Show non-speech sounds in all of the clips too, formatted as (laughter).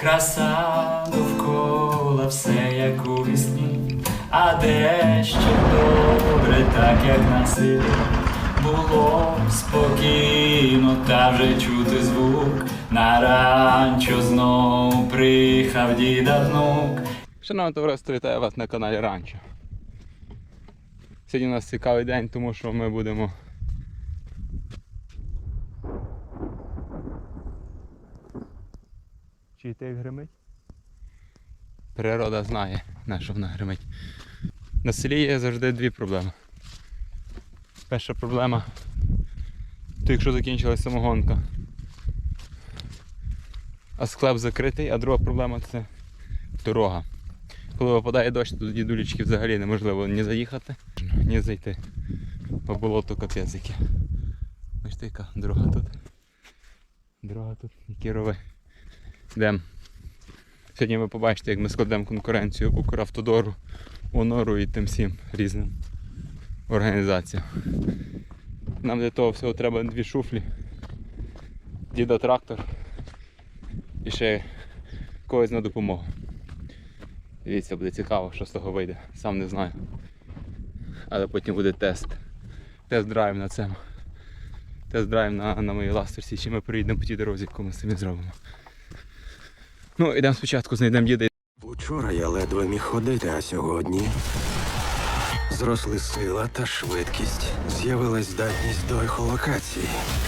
краса довкола все як у вісні, а дещо добре, так як на селі. Було спокійно, та вже чути звук. На ранчо знов приїхав діда внук. Шановне товариство, вітаю вас на каналі Ранчо. Сьогодні у нас цікавий день, тому що ми будемо. Чи йти гримить? Природа знає, на що вона гримить. На селі є завжди дві проблеми. Перша проблема то якщо закінчилась самогонка. А склеп закритий, а друга проблема це дорога. Коли випадає дощ, то дулічки взагалі неможливо ні заїхати, ні зайти. По болоту капець яке. Бачите, яка дорога тут. Дорога тут, які рови. Йдемо. Сьогодні ви побачите, як ми складемо конкуренцію Укравтодору, Онору і тим всім різним організаціям. Нам для того всього треба дві шуфлі, діда трактор і ще когось на допомогу. Дивіться, буде цікаво, що з того вийде. Сам не знаю. Але потім буде тест. Тест-драйв на цьому. Тест-драйв на, на моїй ластерсі, чи ми приїдемо по тій дорозі, яку ми самі зробимо. Ну, йдемо спочатку, знайдемо діда. Учора я ледве міг ходити, а сьогодні зросли сила та швидкість. З'явилась здатність до ехолокації.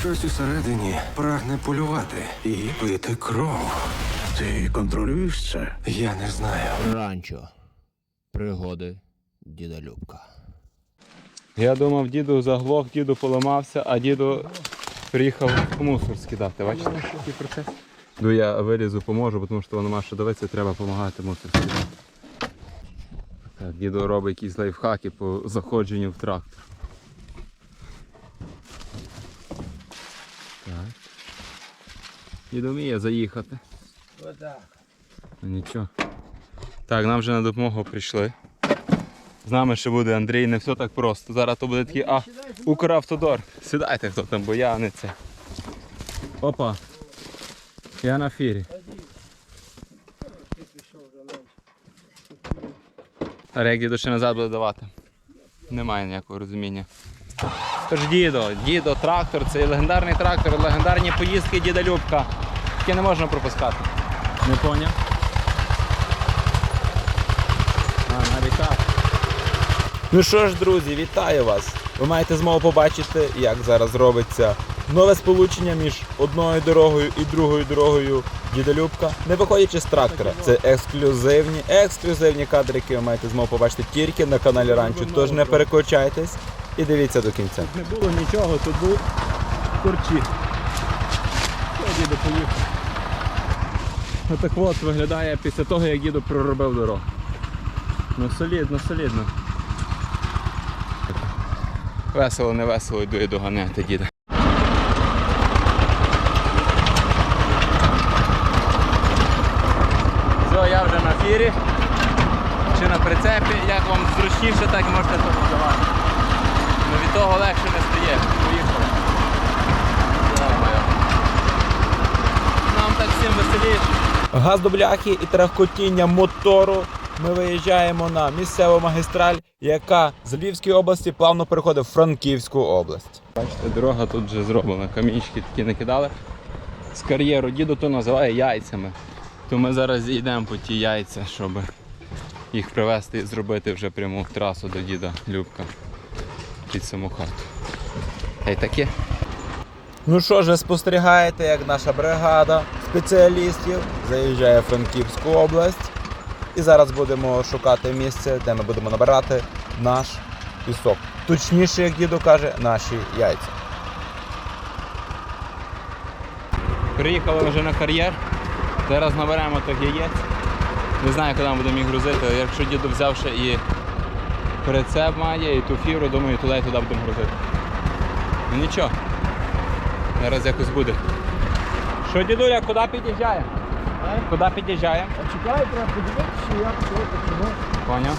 Щось усередині прагне полювати і пити кров. Ти контролюєш це? Я не знаю. Ранчо. Пригоди діда Любка. Я думав, діду заглох, діду поламався, а діду приїхав мусор скидати. Бачите, який процес? Ну я вилізу, поможу, тому що воно має що дивитися, треба допомагати мусор скидати. Так, діду робить якісь лайфхаки по заходженню в трактор. Так. Діду вміє заїхати. Ну, Нічого. Так, нам вже на допомогу прийшли. З нами ще буде Андрій, не все так просто. Зараз то буде такий а, Укравтодор. Сідайте хто там, бо я не це. Опа. Я на фірі. А як діду ще назад буде давати? Немає ніякого розуміння. Тож дідо, дідо, трактор, це легендарний трактор, легендарні поїздки діда Любка. Таке не можна пропускати. Не поняв? А, навіть так. Ну що ж, друзі, вітаю вас! Ви маєте змогу побачити, як зараз робиться нове сполучення між одною дорогою і другою дорогою Дідолюбка, не виходячи з трактора. Це ексклюзивні, ексклюзивні кадри, які ви маєте змогу побачити тільки на каналі Ранчо. Тож не переключайтесь і дивіться до кінця. Не було нічого, тут був корчі. Я діду поїхав. Отак от виглядає після того, як діду проробив дорогу. Ну солідно, солідно. Весело, не весело йду і доганяти діда. Все, фірі. Чи на прицепі, як вам зручніше, так і можете тут називати. Ну від того легше не стає. Поїхали. Нам так всім веселіше. Газ до бляхи і трахкотіння мотору. Ми виїжджаємо на місцеву магістраль, яка з Львівської області плавно переходить в Франківську область. Бачите, дорога тут вже зроблена, камінчики такі накидали. З кар'єру діду то називає яйцями. То ми зараз йдемо по ті яйця, щоб їх привезти і зробити вже пряму трасу до діда Любка під саму хату. Та й таке. Ну що ж, ви спостерігаєте, як наша бригада спеціалістів заїжджає в Франківську область. І зараз будемо шукати місце, де ми будемо набирати наш пісок. Точніше, як діду каже, наші яйця. Приїхали вже на кар'єр. Зараз наберемо тих яєць. Не знаю, коли ми будемо їх грузити. Якщо діду взяв ще і прицеп має, і ту фіру, думаю, туди і туди будемо грузити. Ну нічого. Зараз якось буде. Що, дідуля, куди під'їжджаємо? Куди під'їжджаємо? Чекай, треба подивитися, як це чому. Поняв?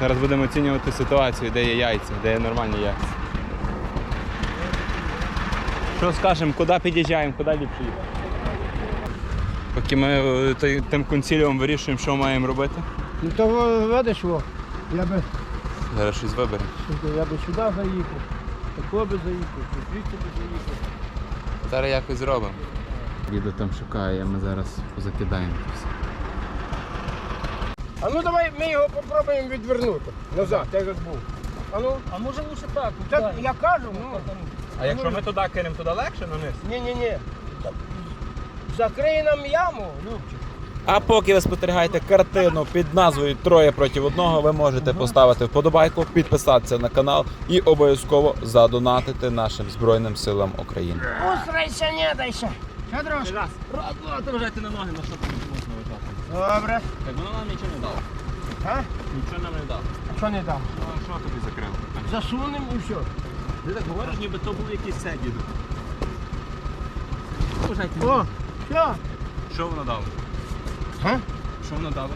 Зараз будемо оцінювати ситуацію, де є яйця, де є нормальні яйця. Що скажемо, куди під'їжджаємо, куди ліпше їхати? Поки ми е, той- тим консіліум вирішуємо, що маємо робити. Ну то ви- видиш, о, я би, Зараз щось виберемо. я би сюди заїхав, тако би заїхав, звідси би заїхав. Зараз якось зробимо. Діду там шукає, ми зараз позакидаємо це все. А ну давай ми його попробуємо відвернути назад, так як був. А ну, А може лучше так? так, я кажу, ну, А якщо ми туди кинемо, туди легше на низ? ні-ні-ні. Так, Закрий нам яму, Любчик. А поки ви спостерігаєте картину під назвою Троє проти одного, ви можете поставити вподобайку, підписатися на канал і обов'язково задонатити нашим Збройним силам України. Устрайся, не дайся. Ще трошки. Раз. Два, вважайте на ноги, на що ти можна вважати. Добре. Так воно нам нічого не дало. А? Нічого нам не дало. А що не дам? Ну, а що тобі закрило? Засунем і все. Ти так говориш, ніби то був якийсь це, діду. О, все. Що воно дало? А? Що воно дало?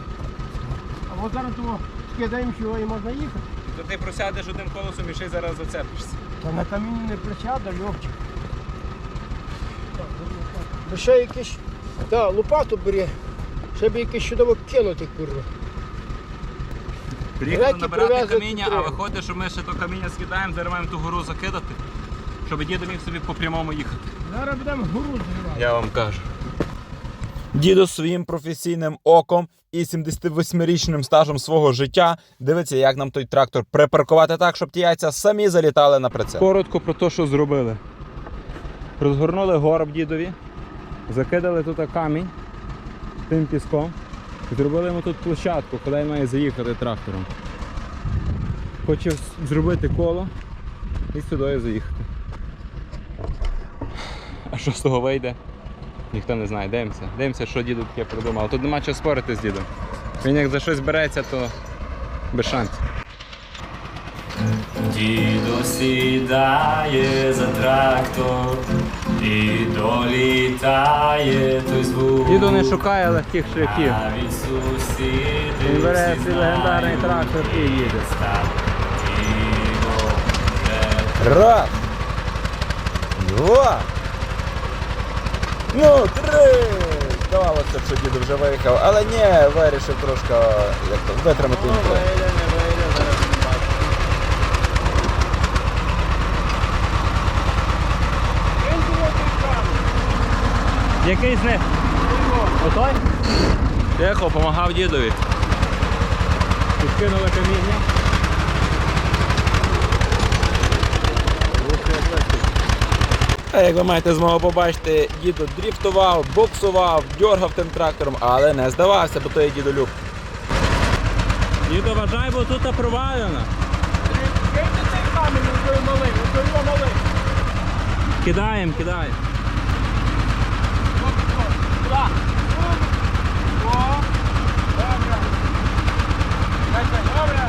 А от зараз того скидаємо його і можна їхати. То ти просядеш одним колесом і ще й зараз зацепишся. Та на камінь не присяде, Любчик. Ну ще якийсь, та, лопату бери. Ще б якийсь чудово кинути, курва. Приїхали Греки набирати привезли каміння, а виходить, що ми ще то каміння скидаємо, зараз маємо ту гору закидати, щоб дідо міг собі по прямому їхати. Зараз будемо гору зривати. Я вам кажу. Дідо своїм професійним оком і 78-річним стажем свого життя дивиться, як нам той трактор припаркувати так, щоб ті яйця самі залітали на прицеп. Коротко про те, що зробили. Розгорнули горб дідові, закидали тут камінь тим піском. і Зробили йому тут площадку, куди він має заїхати трактором. Хоче зробити коло і сюди заїхати. А що з того вийде? Ніхто не знає. Дивимося. Дивимося, що діду таке придумав. Тут нема чого спорити з дідом. Він як за щось береться, то без шансів. Дідо сідає за трактор і долітає той звук. Діду не шукає легких шляхів. Сусіди Він бере всі свій легендарний знають, трактор і їде. став дідо Раз. Два. Ну, три. Здавалося, що діду вже виїхав, але ні, вирішив трошки як то, витримати інтро. Який з них? Отой? Тихо, допомагав дідові. Підкинули каміння. А як ви маєте змогу побачити, дідо дріфтував, боксував, дьоргав тим трактором, але не здавався, бо то є дідолюб. Дідо, вважай, бо тут провалено. Киньте цей камінь, той малий, той малий. Кидаємо, кидаємо. Туди. О, добре. Дайте, добре.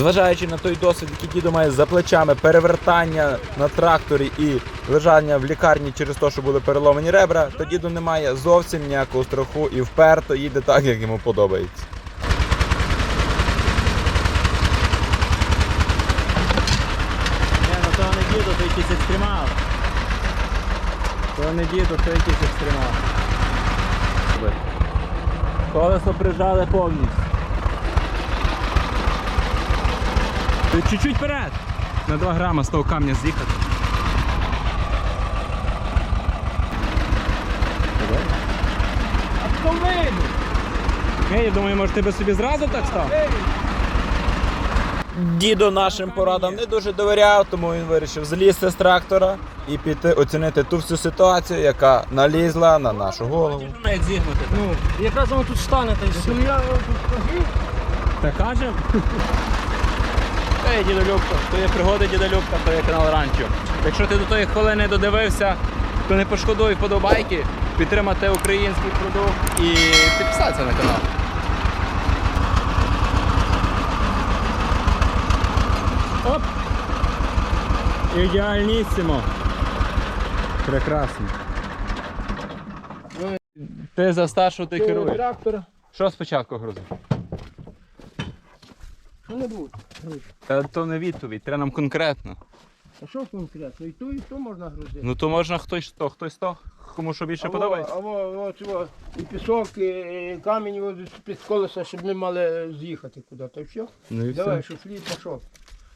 Зважаючи на той досвід, який дідо має за плечами, перевертання на тракторі і лежання в лікарні через те, що були переломані ребра, то діду немає зовсім ніякого страху і вперто їде так, як йому подобається. Ні, ну то не дідо, то якийсь екстремал. То не дідо, то якийсь екстремал. Колесо прижали повністю. Ти Чуть-чуть вперед. На 2 грама з того камня з'їхати. А хто вийде? Ні, я думаю, може ти би собі зразу так став? Дідо нашим порадам не дуже довіряв, тому він вирішив злізти з трактора і піти оцінити ту всю ситуацію, яка налізла на нашу голову. Як зігнути? Ну, якраз воно тут стане, та й все. Я тут. Так кажем? То є дідолюбка, то є пригоди дідолюбка, то є канал Ранчо. Якщо ти до тої хвилини додивився, то не пошкодуй вподобайки, підтримати український продукт і підписатися на канал. Оп! Ідеальнісимо. Прекрасно. Ти за старшу ти керуєш. Що спочатку грузиш? Що не буде? Та то не відповідь, треба нам конкретно. А що конкретно? І ту, і ту можна грузити. Ну то можна хтось то, хтось то, кому що більше Або- подобається. Або от, о, і пісок, і, і камінь от, під колеса, щоб ми мали з'їхати куди-то. Все. Ну і Давай, все. що слід пішов.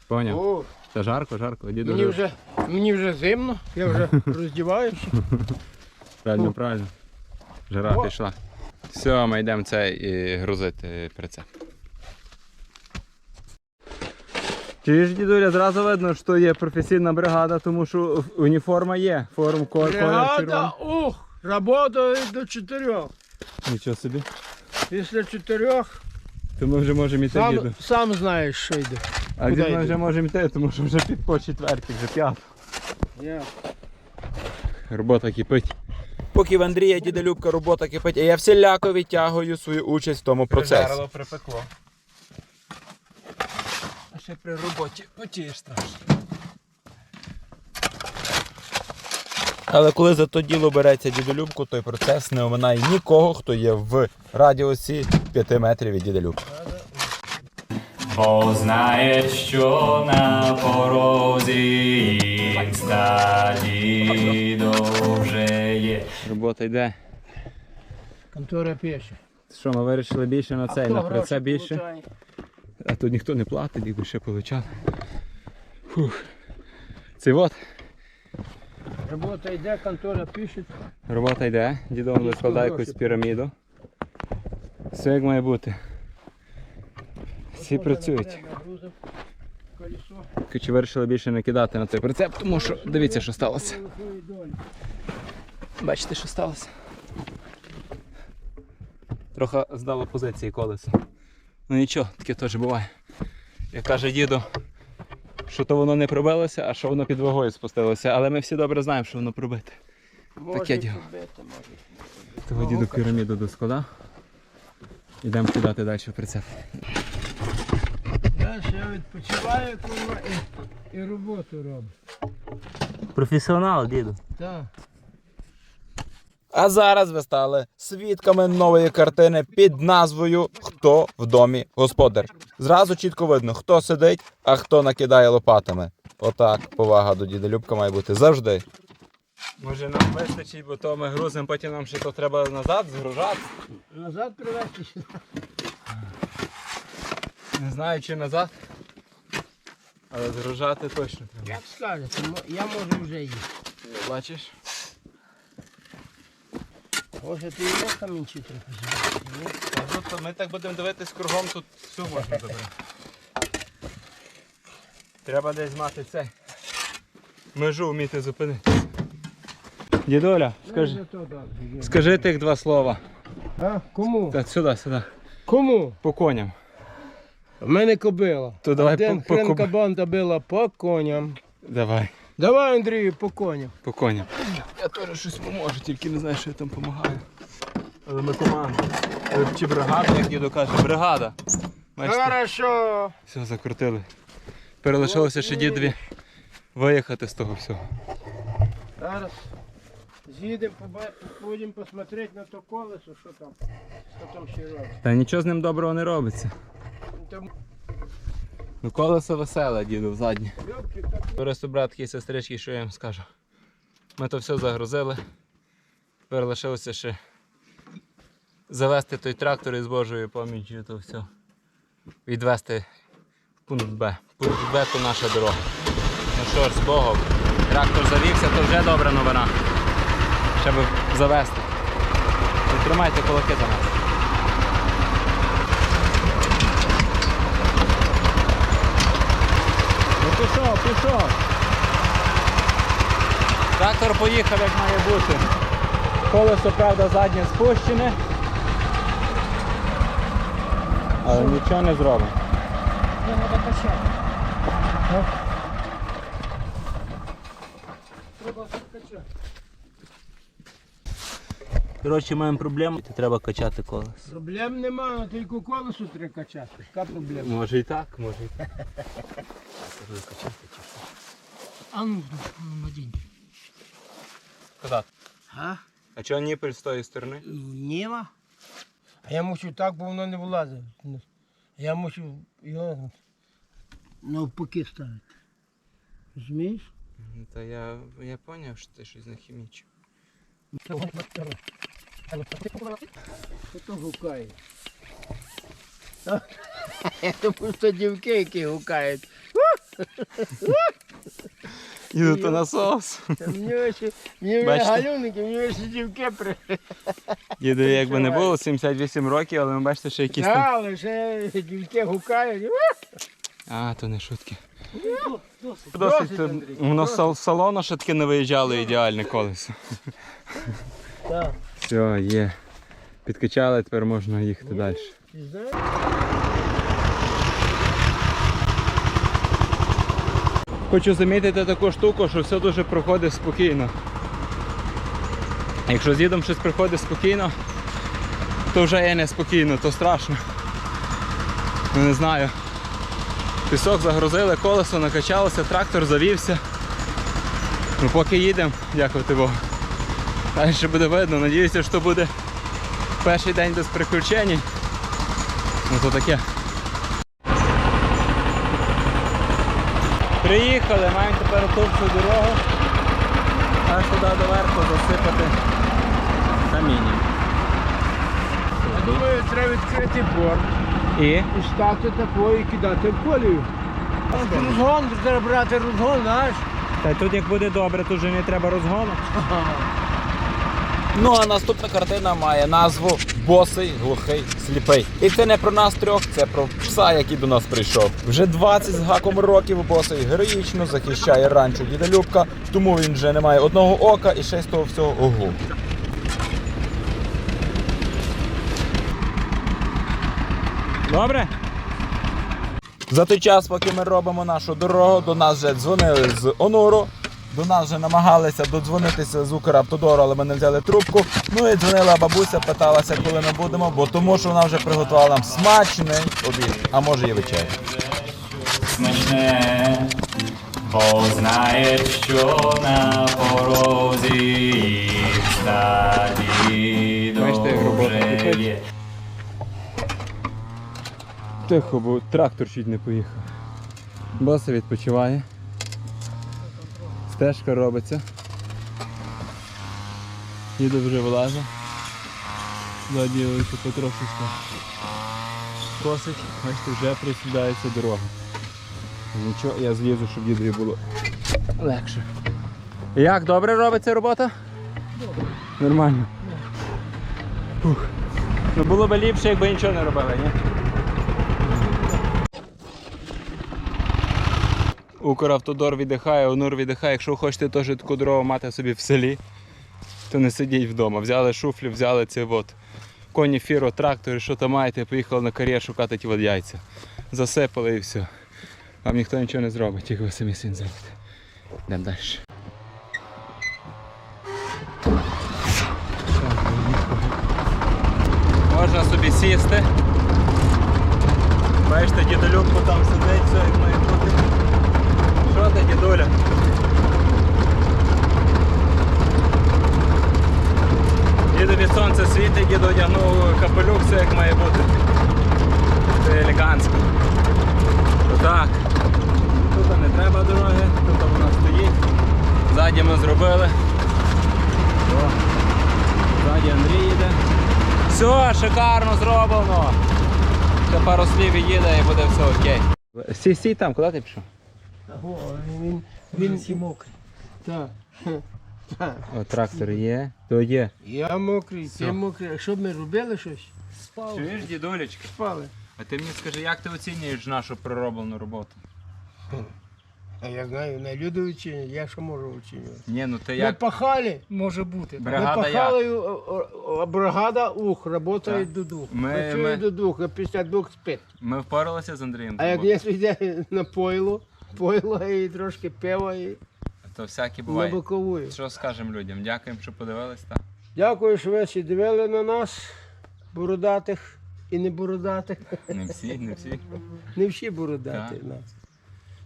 Поняв. О, Та жарко, жарко. Діду мені вже... вже, мені вже зимно, я вже (laughs) роздіваюся. Правильно, правильно. Жара О. пішла. Все, ми йдемо це і грузити прицеп. Чуєш, дідуля, зразу видно, що є професійна бригада, тому що уніформа є. Форм колір Бригада, ух, робота до чотирьох. Нічого собі. Після чотирьох То ми вже можемо йти, сам, діду. сам знаєш, що йде. А дід ми вже можемо йти, тому що вже під по четвертій, вже п'ята. Я. Робота кипить. Поки в Андрія Дідалюбка робота кипить, а я всіляко відтягую свою участь в тому процесі. припекло. Ще при роботі потієш страшно. Але коли за то діло береться дідолюбку, той процес не оминає нікого, хто є в радіусі 5 метрів від дідолюбки. Бо знає, що на порозі стадідо вже є. Робота йде. Контора пише. Що, ми вирішили більше на цей, на прицеп більше. А тут ніхто не платить, діду ще получав. Фух. Цей от, Робота йде, контора пише. робота йде, дідо він складає якусь піраміду. Все як має бути. Всі працюють. Коротше, вирішили більше не кидати на цей прицеп, тому що дивіться, що сталося. Бачите, що сталося? Трохи здало позиції колеса. Ну нічого, таке теж буває. Як каже діду, що то воно не пробилося, а що воно під вагою спустилося. Але ми всі добре знаємо, що воно пробите. Може діло. побити, може. Того діду піраміду доскладав. Йдемо кидати далі в прицеп. Далі я відпочиваю, і, і роботу роблю. Професіонал, діду. Так. А зараз ви стали свідками нової картини під назвою Хто в домі господар. Зразу чітко видно, хто сидить, а хто накидає лопатами. Отак повага до дідолюбка має бути завжди. Може нам вистачить, бо то ми грузимо, потім нам ще то треба назад згружати. Назад привезти. Не знаю чи назад. Але згружати точно треба. Як скажете, я можу вже їсти. Бачиш? Може ти і камінчі трохи. Ну, то ми так будемо дивитись кругом, тут все можна забрати. Треба десь мати цей. Межу вміти зупинити. Дідуля, скажи, Ну, добре. скажи тих два слова. А? Кому? Так, сюди, сюди. Кому? По коням. В мене кобила. То давай Один по- по хрен коб- банда била по коням. Давай, Давай, Андрію, по коням. по коням. Я теж щось поможу, тільки не знаю, що я там допомагаю. Але ми команда. Чи бригада, як діду каже, бригада. Бачите? Хорошо. Все, закрутили. Перелишилося ще дідові виїхати з того всього. Зараз з'їдемо, поба- будемо посмотрети на то колесо, що там. Що там ще робить. Та нічого з ним доброго не робиться. Там Ну колесо веселе, діду, заднє. Любчик так братки і сестрички, що я їм скажу. Ми то все загрузили. Тепер лишилося ще завести той трактор із Божою поміччю, то все. Відвести в пункт Б. Пункт Б то наша дорога. Ну що ж, з Богом. Трактор завівся, то вже добра новина. Ще би завести. Тримайте кулаки за нас. Пішов, пішов. Трактор поїхав як має бути. Колесо, правда, заднє спущене. Але нічого не зробимо. треба качати. Треба качати. Коротше, маємо проблему. Треба качати колесо. Проблем немає, тільки колесо треба качати. Яка проблема? Може і так, може і так. А ну, надінь. Куди? А? А чого ніпель з тої сторони? Нема. А я мушу так, бо воно не влазить. Я мушу його навпаки ставити. Розумієш? Та я, я поняв, що ти щось нахімічив. Що то гукає? Це просто (laughs) дівки, які гукають. Іду то насос. Мені вже Бачите? галюники, мені ще дівки при. Діду якби не було, 78 років, але ви бачите, що якісь там. але ще дівки гукають. А, то не шутки. Досить, Досить, то Андрій, воно з сал- салону ще таки не виїжджало ідеальне колесо. Так. Все, є. Підкачали, тепер можна їхати далі. Ти знаєш? Хочу замітити таку штуку, що все дуже проходить спокійно. Якщо з дідом щось приходить спокійно, то вже є неспокійно, то страшно. Ну не знаю. Пісок загрузили, колесо накачалося, трактор завівся. Ну поки їдемо, дякувати Богу. Далі буде видно. Надіюся, що буде перший день без приключень. Ну то таке. Приїхали, маємо тепер ту всю дорогу. Аж туди доверху засипати камінням. Я думаю, треба відкрити борт І? і стати такою і кидати в колію. Розгон, треба брати розгон, знаєш? Та тут як буде добре, тут вже не треба розгону. Ну а наступна картина має назву Босий, глухий, сліпий. І це не про нас трьох, це про пса, який до нас прийшов. Вже 20 з гаком років босий героїчно захищає ранчо діда Любка, тому він вже не має одного ока і ще з того всього углу. Добре? За той час, поки ми робимо нашу дорогу, до нас вже дзвонили з Онуру. До нас вже намагалися додзвонитися з Укравтодору, але ми не взяли трубку. Ну і дзвонила бабуся, питалася, коли ми будемо, бо тому що вона вже приготувала нам смачний обід, а може і вечерю. смачне, бо знає, що на порозі є. Тихо, бо трактор чуть не поїхав. Боса відпочиває. Стежка робиться. Їду вже вилазить. Ззаді лише потрошечку. Косить, бачите, вже просідається дорога. Нічого, я злізу, щоб дідові було легше. Як, добре робиться робота? Добре. Нормально. Фух. Ну було б ліпше, якби нічого не робили, ні? Укравтодор віддихає, Онур віддихає. Якщо хочете теж таку дорогу мати собі в селі, то не сидіть вдома. Взяли шуфлі, взяли ці от коні, фіро, трактори, що там маєте, поїхали на кар'єр шукати ті яйця. Засипали і все. Вам ніхто нічого не зробить, тільки ви самі син зробите. Йдемо далі. Можна собі сісти. Бачите, дідолюбку там сидить, все як має бути. Що ти, дідуля? Дідові сонце світить, діду одягнув капелюх, все як має бути. Це елегантсько. Так. Тут не треба дороги, тут вона стоїть. Ззаді ми зробили. О, Ззаді Андрій їде. Все, шикарно зроблено. Ще пару слів їде і буде все окей. Сій там, куди ти пішов? Він, мокрий. Так. (laughs) Так. О, трактор є, то є. Я мокрий, ти мокрий. А що б ми робили щось? Спали. Чуєш, дідулечка? Спали. А ти мені скажи, як ти оцінюєш нашу пророблену роботу? А я знаю, на люди оцінюють, я що можу оцінювати? Ні, ну ти Ми як. пахали. Може бути. Бригада ми пахали, о- о- о, бригада ух, працює Так. до двох. Ми- Працює ми- до двох, а після двох спить. Ми впоралися з Андрієм. А як не йде на пойло, пойло і трошки пива і То всяке на буває. боковую. Що скажемо людям? Дякуємо, що подивились. Та. Дякую, що ви всі дивили на нас, бородатих і не бородатих. Не всі, не всі. Не всі бородаті Так. нас.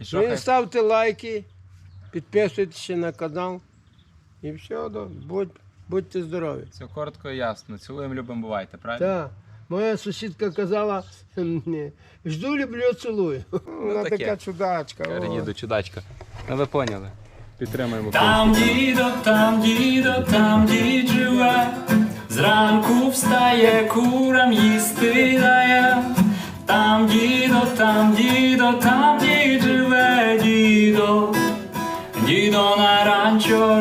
І що Ви хай? ставте лайки, підписуйтесь на канал. І все, да, будь, будьте здорові. Все коротко і ясно. Цілуємо, любимо, бувайте, правильно? Так. Моя сусідка казала, жду, люблю, цілую. Ну, Вона таке. така чудачка. Діду, чудачка. Ну ви поняли. Підтримуємо. Там дідо, там дідо, там дід живе. Зранку встає, курам їсти дає. Там дідо, там дідо, там дід живе, дідо. Дідо на ранчо